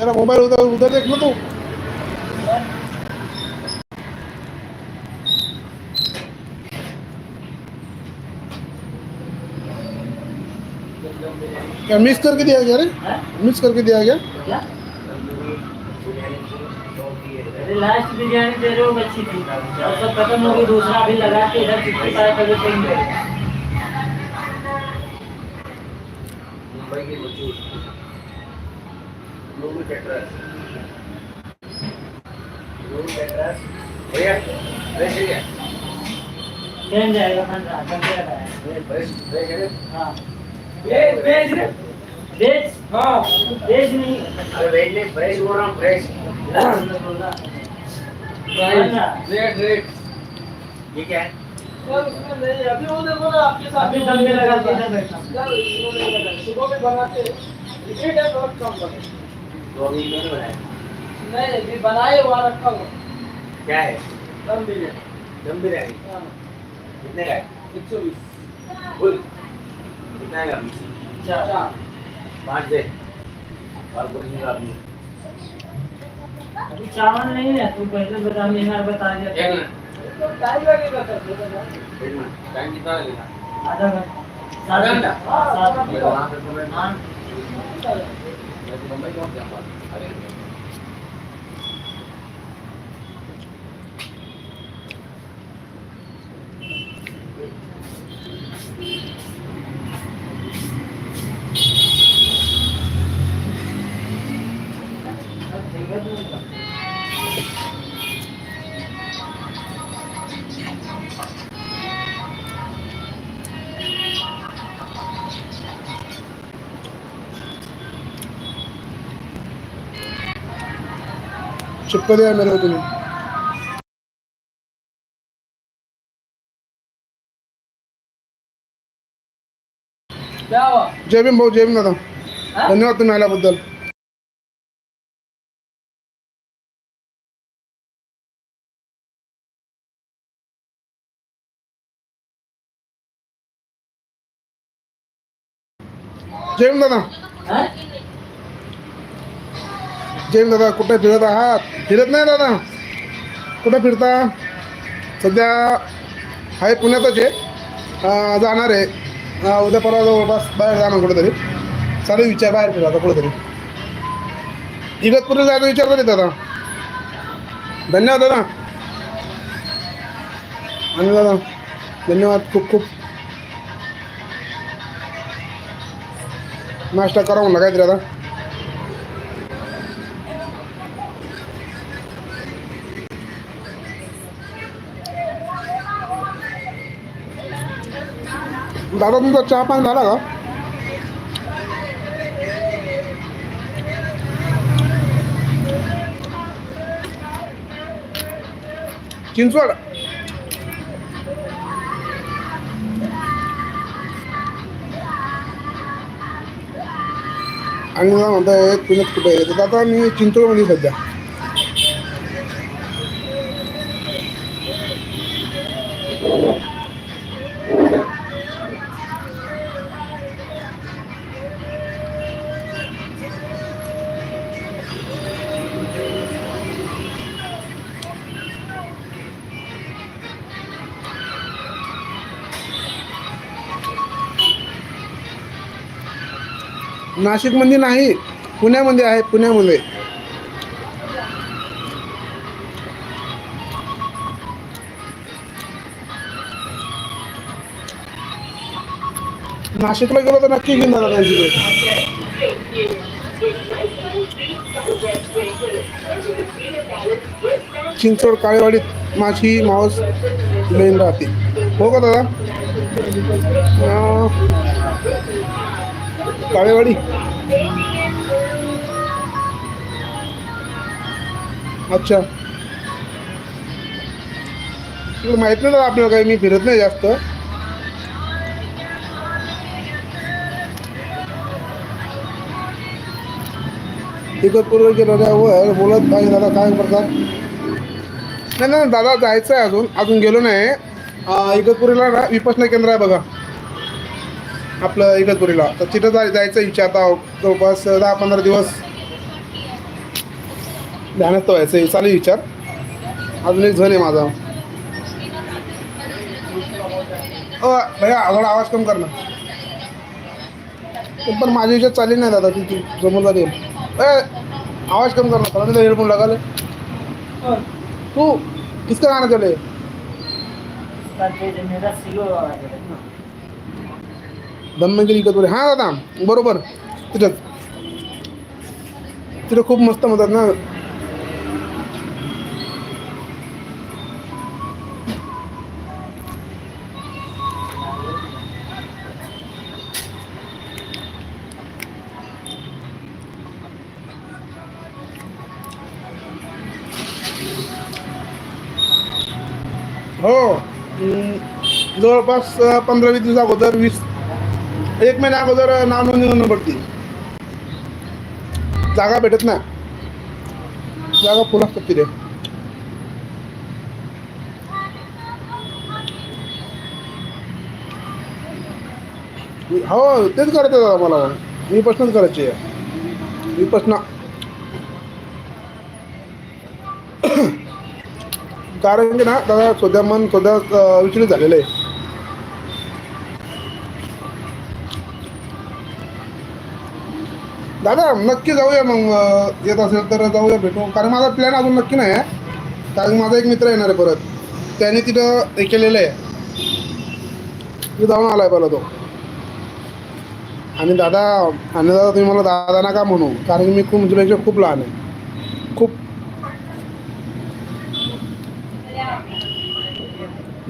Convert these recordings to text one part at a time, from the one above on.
तेरा मोबाइल उधर उधर देख ना तू। क्या मिक्स करके दिया गया रे? मिक्स करके दिया गया? क्या लास्ट बिरयानी दे रहे हो अच्छी थी और सब खत्म हो गई, दूसरा अभी लगा के इधर चिपकी पाया कभी चेंज जाएगा रखा है। वेज वेज हाँ। वेज नहीं। अरे वेज नहीं फ्रेश बोल रहा हूँ फ्रेश। रेट रेट ये क्या है? अभी वो देखो ना आपके साथ अभी लगा के इधर बैठना सुबह में बनाते इसी टाइम बहुत कम बने दो अभी मैंने बनाया। नहीं अभी बनाए हुआ रखा हुआ। क्या है? दम बिरयानी। दम बिरयानी? हाँ, कितने का है एक सौ बीस फुल कितना का चार चार पाँच दे और कुछ नहीं आपने अभी चावल नहीं है तू पहले बता महीना बता दिया एक मिनट टाइम लगेगा सर एक मिनट टाइम कितना लगेगा आधा घंटा आधा घंटा? हाँ, सात मैं वहाँ पे तो हाँ मैं तो मुंबई पहुँच जाऊँगा अरे चिपका दिया मेरे को तूने क्या हुआ जय भीम भाऊ जय भीम दादा हाँ? धन्यवाद तुम्ही आल्याबद्दल जय भीम दादा जेम दादा कुठे फिरत आहात? फिरत नाही दादा. कुठे फिरता? सध्या आहे पुण्यातच आहे. जाणार आहे. उद्या परवा जवळपास बाहेर जाणार कुठेतरी. चालू विचार बाहेर फिरा आता कुठेतरी. इगतपूरला जायचा विचार करीत दादा. धन्यवाद दादा. आणि दादा धन्यवाद खूप खूप. नाश्ता करा म्हणला काहीतरी आता. दादा तुमचा चहा पाणी झाला का? चिंचवड. आणि मला म्हणताय पुण्यात कुठे आहे? तर आता मी चिंचवडमध्ये सध्या. नाशिकमध्ये नाही पुण्यामध्ये आहे पुण्यामध्ये. नाशिकला गेलो तर नक्की घेऊन जाणार त्यांची चिंचवड काळेवाडीत माझी मावस बहीण राहते. हो का दादा? काळेवाडी. अच्छा. तिकडे माहीत नाही दादा आपल्याला काही मी फिरत नाही जास्त. इगतपूरवर गेलो बोलत नाही दादा काय करतात? नाही नाही दादा जायचं आहे अजून अजून गेलो नाही. इगतपुरीला विपसना केंद्र आहे बघा. आपलं इगतपुरीला तर तिथं जाय जायचं विचार आता जवळपास दहा पंधरा दिवस. ध्यानात व्हायचं चालू आहे विचार. अजून एक झन आहे माझा. अ भैया थोडा आवाज कम कर ना. पण माझी विचार चालेल नाही दादा ती ती जमून झाली ए आवाज कम कर ना. थोड़ा तो हेडफोन लगा तू तू किसका गाना केलं करते जे हां दादा बरोबर. तिथंच. तिथं खूप मस्त म्हणतात ना. हो. अं, जवळपास पंधरा वीस दिवस अगोदर वीस एक महिन्या अगोदर नाव नोंदणी होणं पडते जागा भेटत ना जागा फुल असतात तिथे. हो तेच करायचं दादा मला. मी प्रश्नच करायचे मी प्रश्न कारण की ना दादा सध्या मन सध्या विचलित झालेलं आहे. दादा नक्की जाऊया मग येत असेल तर जाऊया भेटू. कारण माझा प्लॅन अजून नक्की नाही आहे. कारण माझा एक मित्र येणार आहे परत. त्याने तिथं हे केलेलं आहे. मी जाऊन आलाय पहिला तो. आणि दादा आणि दादा तुम्ही मला दादा नका म्हणू. कारण मी खूप तुझ्यापेक्षा खूप लहान आहे. खूप.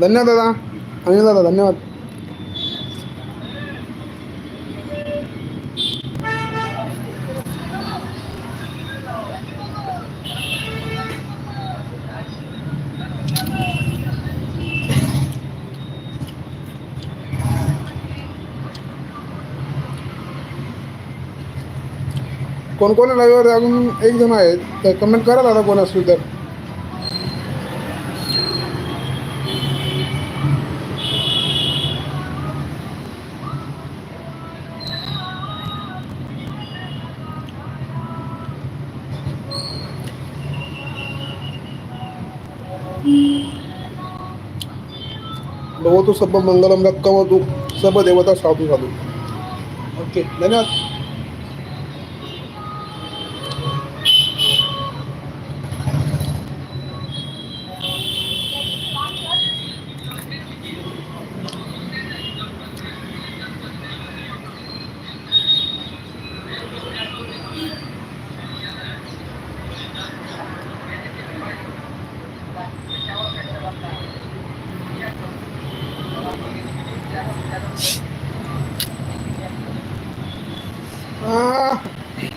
धन्यवाद दादा. आणि दादा धन्यवाद. कोण कोण लाईव्हवर अजून एक जण आहेत. तर कमेंट करा दादा कोण असतील तर. सब मंगलम रक्कमतु सब देवता साधू साधू ओके धन्यवाद.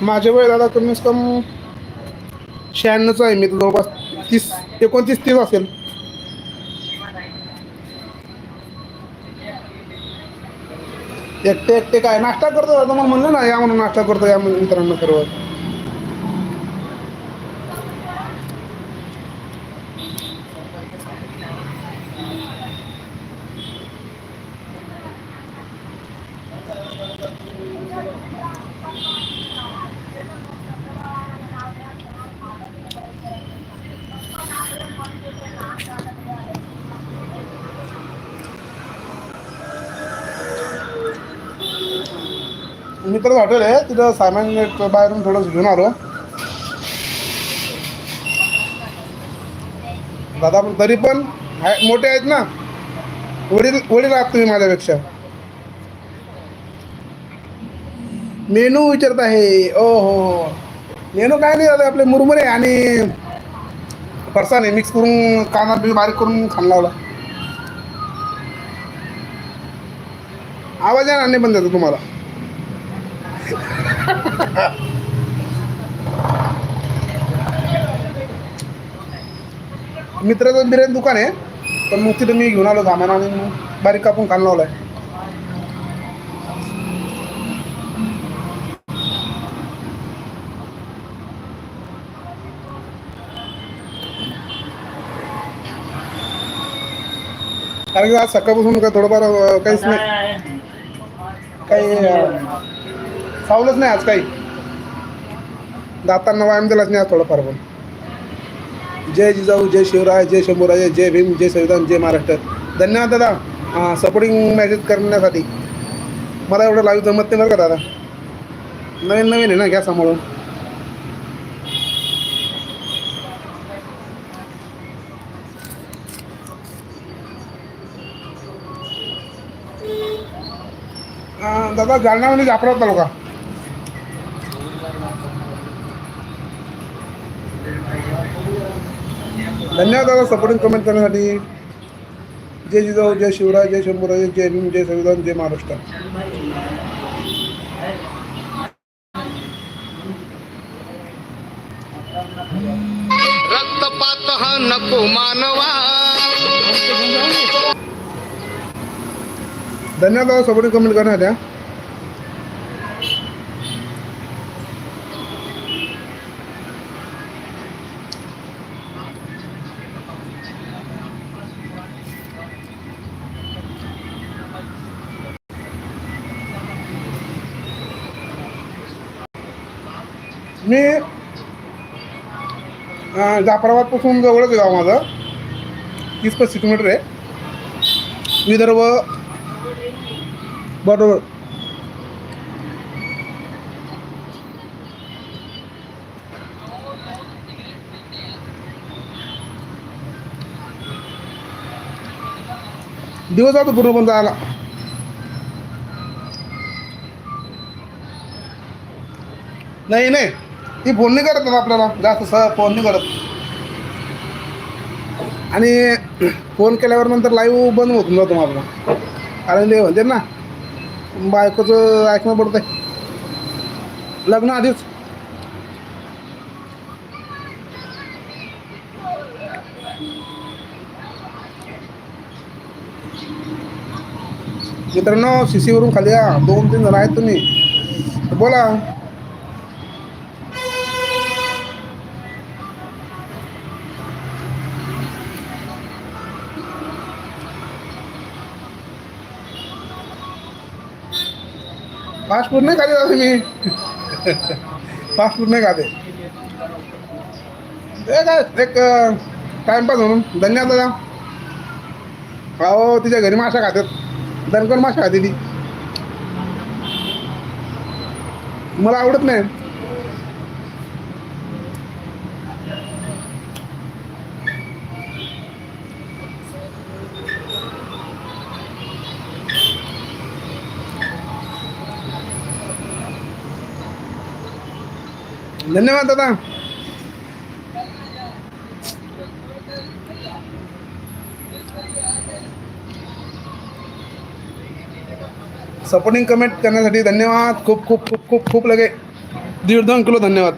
माझ्या वय कमीत कम शहाण्णवचं आहे. मी जवळपास तीस एकोणतीस तीस असेल. एकटे एकटे काय? नाश्ता करतो मग म्हणलं ना या म्हणून नाश्ता करतो या मित्रांना सर्व. मित्र हॉटेल आहे तिथं सामान बाहेरून थोडंसं घेऊन आलो. दादा पण तरी पण आहे- मोठे आहेत ना? वडील वडील आहात तुम्ही माझ्यापेक्षा. मेनू विचारत आहे. ओ हो, हो. मेनू काय नाही दादा आपले मुरमुरे आणि फरसाने मिक्स करून कानात बी बारीक करून खाण लावला. आवाज आहे ना नाही पण देतो तुम्हाला. मित्राचं बिर्याणी दुकान आहे पण मग तिथं मी घेऊन आलो सामान आणि मग बारीक कापून खायला लावलाय. कारण की आज सकाळपासून काय थोडंफार काहीच नाही. काही चावलंच नाही आज काही. दातांना व्यायाम दिलाच नाही आज थोडंफार पण. जय जिजाऊ जय शिवराय जय शंभूराजे जय भीम जय संविधान जय महाराष्ट्र. धन्यवाद दादा सपोर्टिंग मॅसेज करण्यासाठी. मला एवढं लाईव्ह जमत नाही बरं का दादा. नवीन नवीन आहे ना घ्या सांभाळून. अं, दादा जालन्यामध्ये म्हणजे जाफराबाद तालुका. धन्यवाद दादा सपोर्टिंग कमेंट करण्यासाठी. जय जिजाऊ जय शिवराय जय शंभूराज जय भीम जय संविधान जय महाराष्ट्र. रक्तपात हा नको मानवा. धन्यवाद दादा सपोर्टिंग कमेंट करण्यासाठी मी जाफराबादपासून जवळच गाव माझं. तीस पस्तीस किलोमीटर आहे. विदर्भ बरोबर. दिवस जातो पूर्ण पण जायला. नाही नाही. ती फोन नाही करत ना आपल्याला. जास्त सह फोन नाही करत. आणि फोन केल्यावर नंतर लाईव्ह बंद होत जातो माझा कारण ते म्हणते ना बायकोचं ऐकणं पडतंय. लग्न आधीच. मित्रांनो सी सीवरून खाली या. दोन तीन जण आहेत तुम्ही. बोला. फास्ट फूड नाही खाते दादा मी. फास्ट फूड नाही खाते. ते काय एक टाइमपास म्हणून. धन्यवाद दादा. अहो तिच्या घरी माशा खातात दणकण माशा खाते ती. मला आवडत नाही. धन्यवाद दादा. सपोर्टिंग कमेंट करण्यासाठी धन्यवाद. खूप खूप खूप खूप खूप लगे. दीड दोन किलो धन्यवाद.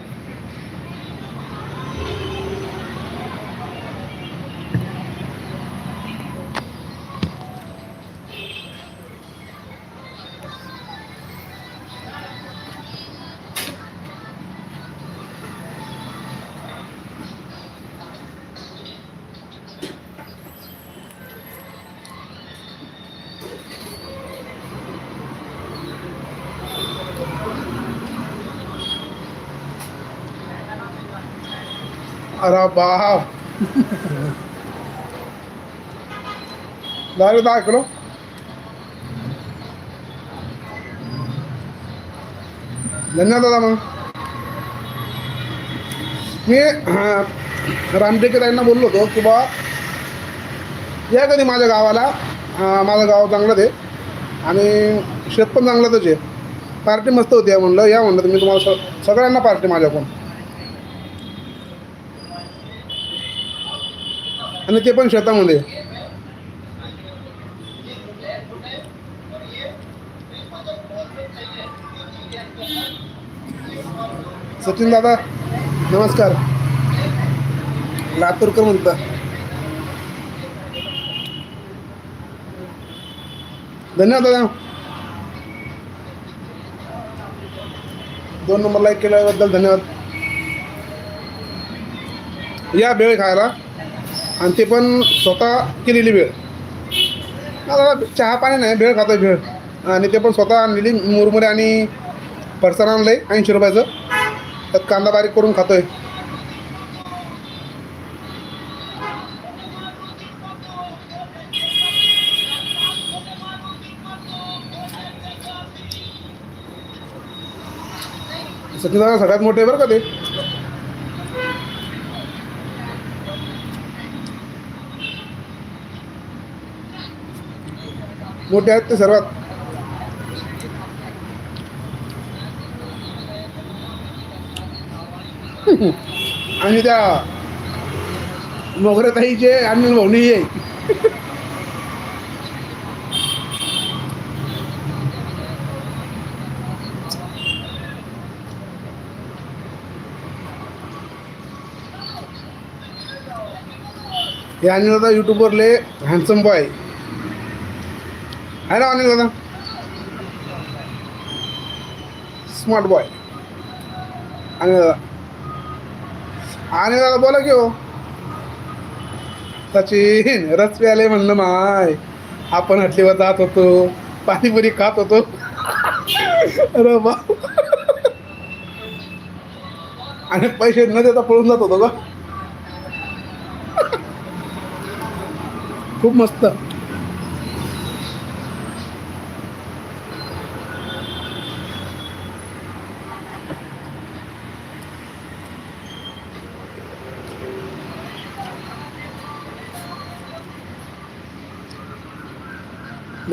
अरे बाप. दहा दहा किलो धन्यवाद दादा मग. मी रामटेके ताईंना बोललो होतो की बा या कधी माझ्या गावाला. माझं गाव चांगलंच आहे. आणि शेत पण चांगलंच आहे. पार्टी मस्त होती या म्हणलं. या म्हणलं मी तुम्हाला सगळ्यांना पार्टी माझ्याकडून. आणि ते पण शेतामध्ये. सचिन दादा नमस्कार. लातूरकर म्हणता. धन्यवाद दादा. दोन नंबर लाईक केल्याबद्दल धन्यवाद. या बेळ खायला. आणि ते पण स्वतः केलेली भेळ दादा चहा पाणी नाही भेळ खातोय भेळ. आणि ते पण स्वतः आणलेली मुरमुरे आणि फरसाण आणलंय ऐंशी रुपयाचं. त्यात कांदा बारीक करून खातोय. सचिन दादा सगळ्यात मोठे बरं का ते. मोठे आहेत ते सर्वात. आणि त्या मोगऱ्याताईचे आणि भाऊनी आहे हे अनिल आता यूट्यूबवरले हँडसम बॉय आहे ना अनिल दादा. स्मार्ट बॉय अनिल दादा अनिल दादा बोला की हो. सचिन रस आले म्हणलं माय. आपण हटलीवर जात होतो. पाणीपुरी खात होतो. अरे बा आणि पैसे न देता पळून जात होतो का? खूप मस्त.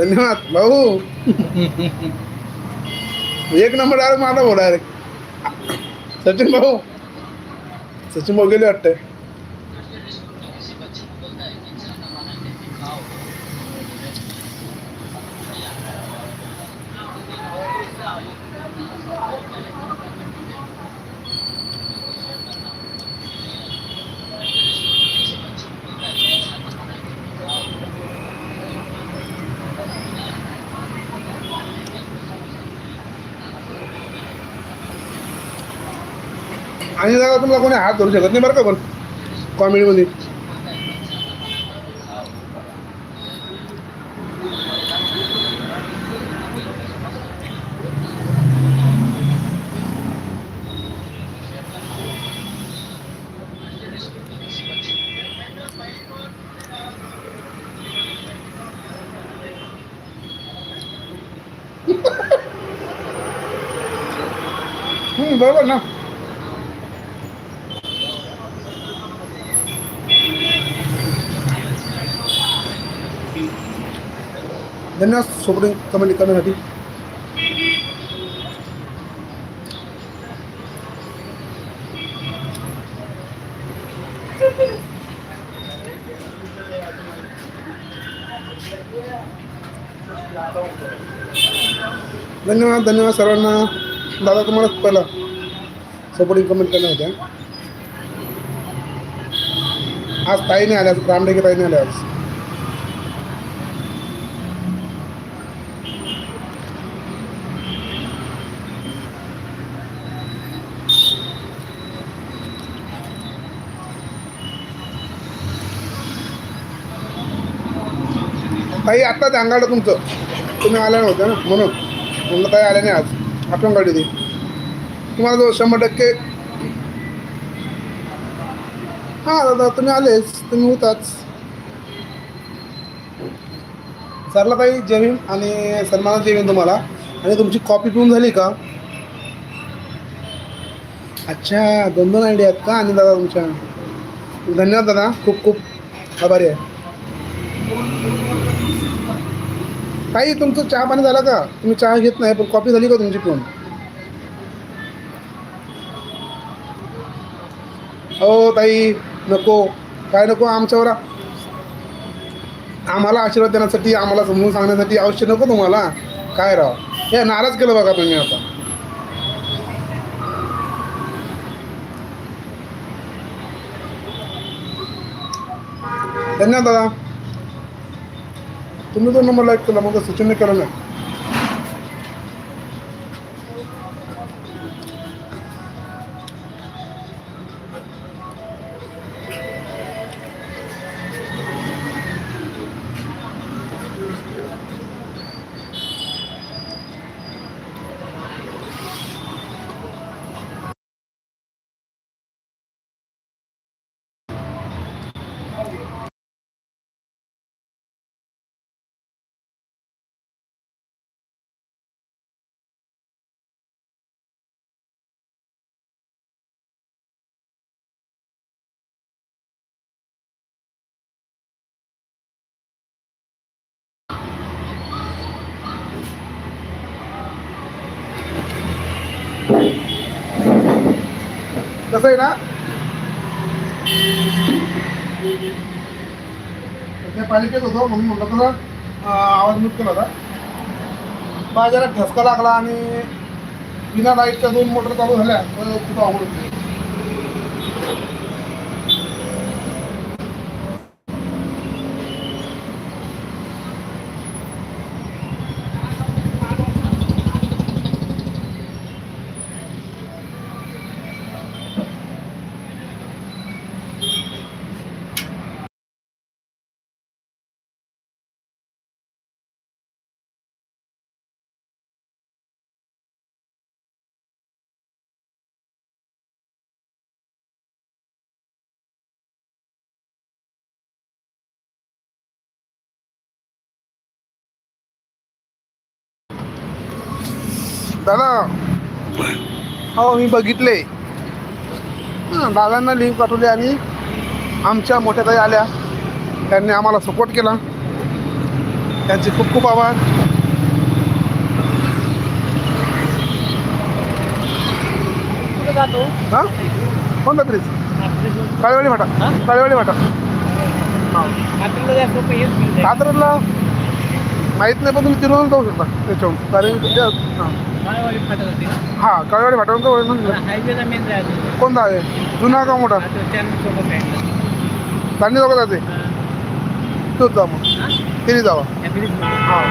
धन्यवाद भाऊ. एक नंबर डायरेक्ट माझा भाऊ डायरेक्ट. सचिन भाऊ सचिन भाऊ गेले वाटतंय. आणि दादा तुम्हाला कोणी हात धरू शकत नाही बरं का पण कॉमेडीमध्ये हम्म, बरोबर ना धन्यवाद. सोबत कमेंट करण्यासाठी. धन्यवाद धन्यवाद सर्वांना. दादा तुम्हाला पहिला सपोर्टिंग कमेंट करणार होत्या. आज ताई नाही आल्या रामडेगे ताई नाही आल्या आज. काही आत्ता अंगाडं तुमचं. तुम्ही आल्या नव्हत्या ना म्हणून. म्हणलं काही आल्या नाही आज. आठवण काढली ती. तुम्हाला जो शंभर टक्के हां दादा तुम्ही आलेच. तुम्ही होताच. सरला ताई जय भीम आणि सन्मानात जय भीम तुम्हाला. आणि तुमची कॉपी पिऊन झाली का? अच्छा दोन दोन आयडिया आहेत का? आणि दादा तुमच्या धन्यवाद दादा. खूप खूप आभारी आहे. ताई तुमचं चहा पाणी झालं का? तुम्ही चहा घेत नाही पण कॉफी झाली का तुमची पिऊन हो ताई नको. काय नको आमच्यावर? आम्हाला आशीर्वाद देण्यासाठी आम्हाला समजून सांगण्यासाठी आवश्यक नको तुम्हाला. काय राव? हे नाराज केलं बघा तुम्ही आता. धन्यवाद दादा. तुम्ही दोन नंबर लाईक केला मग सचिनने केला नाही कसं आहे ना? त्या पालिकेत होतो म्हणून म्हटलं तसं आवाज म्यूट केला होता. बाजारात ठसका लागला आणि बिना लाईटच्या दोन मोटर चालू झाल्या तर खूप आवडत होते? दादा. हो मी बघितले. हां दादांना लिंक पाठवली आणि आमच्या मोठ्या ताई आल्या. त्यांनी आम्हाला सपोर्ट केला. त्यांचे खूप खूप आभार. हां? कोणता काळेवाडी फाटा. काळेवाडी फाटा. मिळते कात्रजला माहीत नाही पण तुम्ही तिरुवनंत जाऊ शकता. त्याच्याहून कारण हां. हां काळेवाडी हायवेला मेन जायचं कोणता आहे जुना का मोठा? आता त्यांना सोबत चांदी जाऊ जाते तोच जा मग. तिने जावा. हां.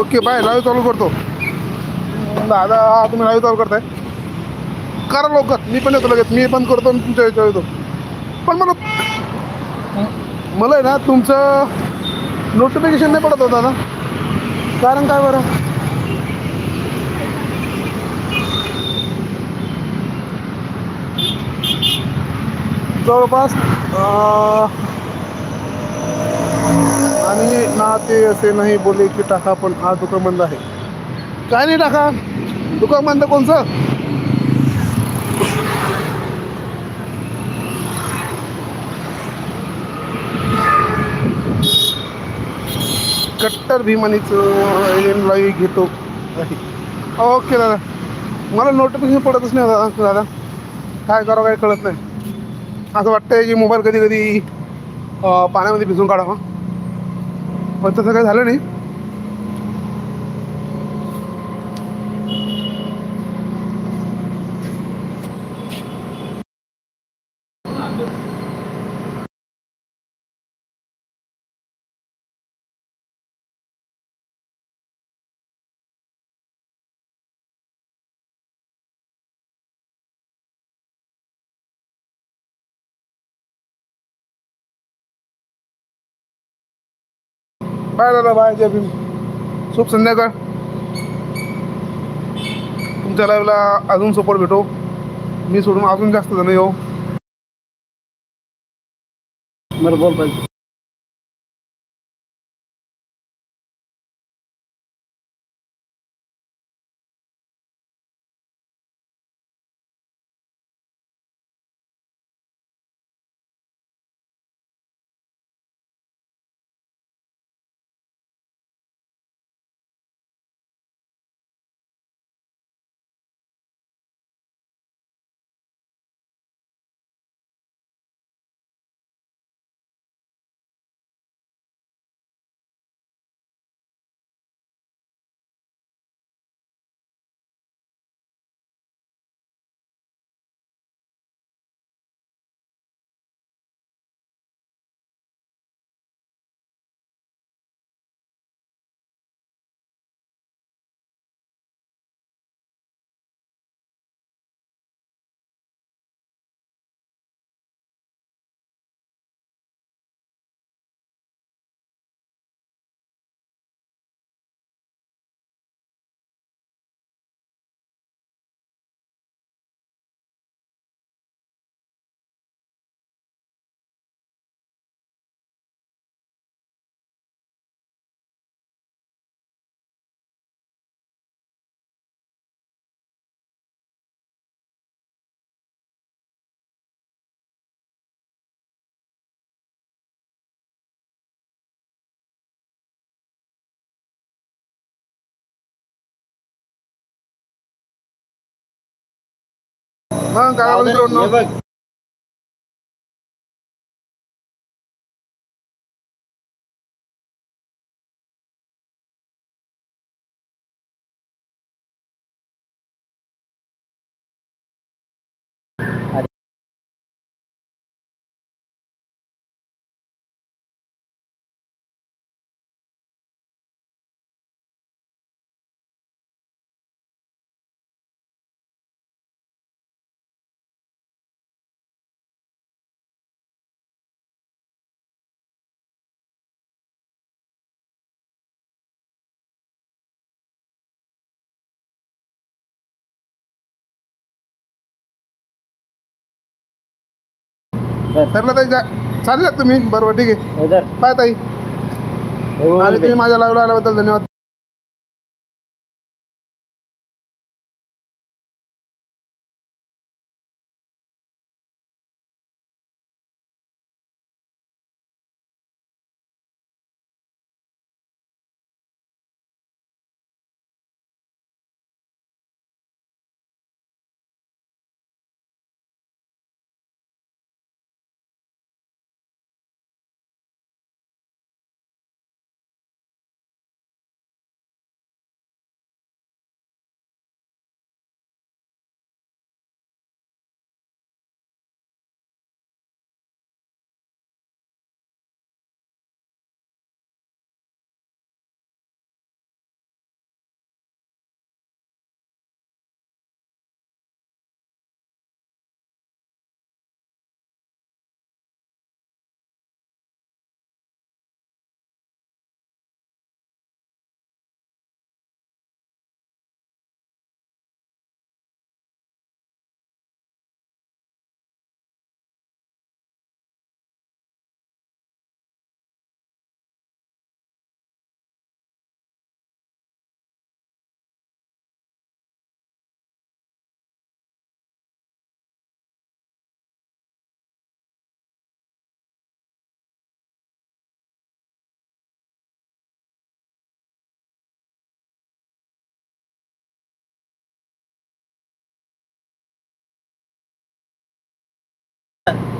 ओके बाय लाईव्ह चालू करतो. दादा तुम्ही लाईव्ह चालू करताय? करा लवकर. मी पण येतो लगेच. मी पण करतो आणि तुमच्या याच्यावर येतो. पण मला मला आहे ना तुमचं नोटिफिकेशन नाही पडत होता ना? कारण काय बरं? जवळपास आणि ना ते असे नाही बोले की टाका पण आज दुकान बंद आहे. काय नाही टाका? दुकान बंद कोणचं? कट्टर भीमानीचं लाईव्ह घेतो. ओके दादा. मला नोटिफिकेशन पडतच नाही दादा दादा. काय करावं काय कळत नाही. असं वाटतंय की मोबाईल कधी कधी पाण्यामध्ये भिजून काढावा. पण तसं काही झालं नाही. बाय दादा बाय जय भीम. शुभ संध्याकाळ. तुमच्या लाईव्हला अजून सपोर्ट भेटो. मी सोडून अजून जास्त जण येऊ. बरं बोल पाहिजे मग काय मित्रांनो ठरलं ताई जा. चालले तुम्ही? बरोबर ठीक आहे. इधर बाय ताई. हे बोल आणि. तुम्ही माझ्या लाईव्हला आल्याबद्दल धन्यवाद.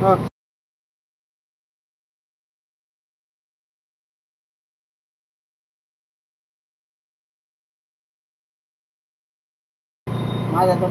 हा माझा तो